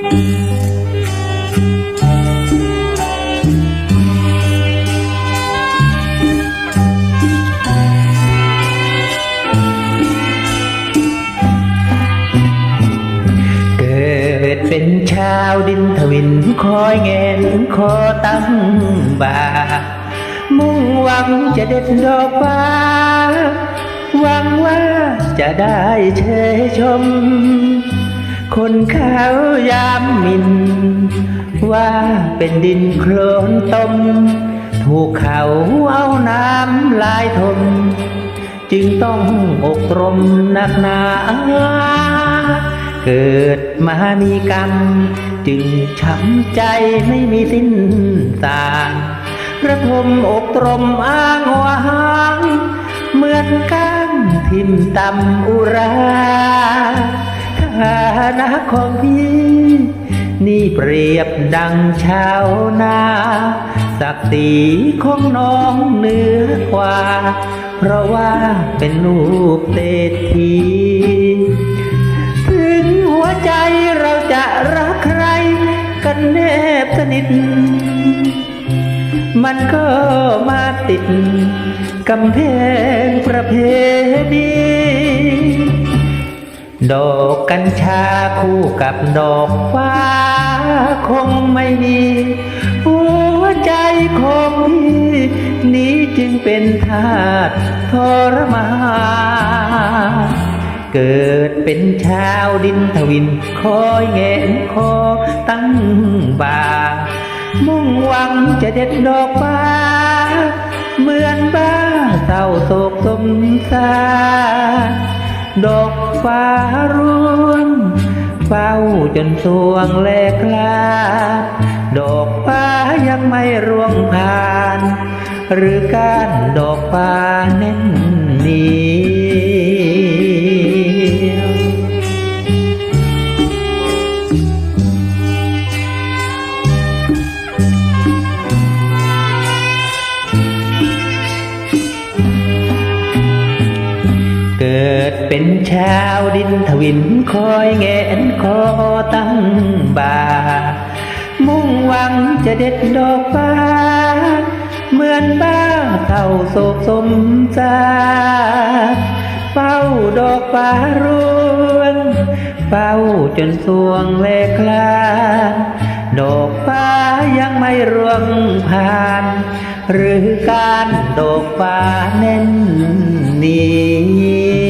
เกิดเป็นชาวดินทวินคอยเงินคอตั้งบา มุ่งหวังจะเด็ดดอกฟ้า หวังว่าจะได้เชยชม คนเขายามมิน ว่าเป็นดินโคลนตมถูกเขาเอาน้ำลายทม จึงต้องอกรมหนักหนาเกิดมามีกรรม จึงช้ำใจไม่มีสิ้นสางระทมอกตรมอ้างวางเหมือนก้างทิมตำอุรา ฐานะของพี่ นี่เปรียบดังชาวนาศักดิ์ศรีของน้องเหนือกว่า เพราะว่าเป็นลูกเศรษฐีถึงหัวใจเราจะรักใคร กันแนบสนิท มันก็มาติดกำแพงประเพณี ดอกกัญชาคู่กับดอกฟ้าคงไม่มีหัวใจของพี่นี้จึงเป็นทาสทรมานเกิดเป็นชาวดินทวิน คอยแงนคอตั้งบามุ่งหวังจะเด็ดดอกฟ้า เหมือนบ้าเศร้าโศกสมสาร ดอกฟ้าร่วงเฝ้าจนสวงแลกลา ดอกฟ้ายังไม่ร่วงผ่าน หรือการดอกฟ้าเน้น ชาวดินทวินคอยแงนคอตั้งบา มุ่งหวังจะเด็ดดอกฟ้า เหมือนบ้าเท่าโศกสมสาเฝ้าดอกฟ้าร่วงเฝ้าจนสวงแลกลา ดอกฟ้ายังไม่ร่วงผ่าน หรือการดอกฟ้าเน้นหนี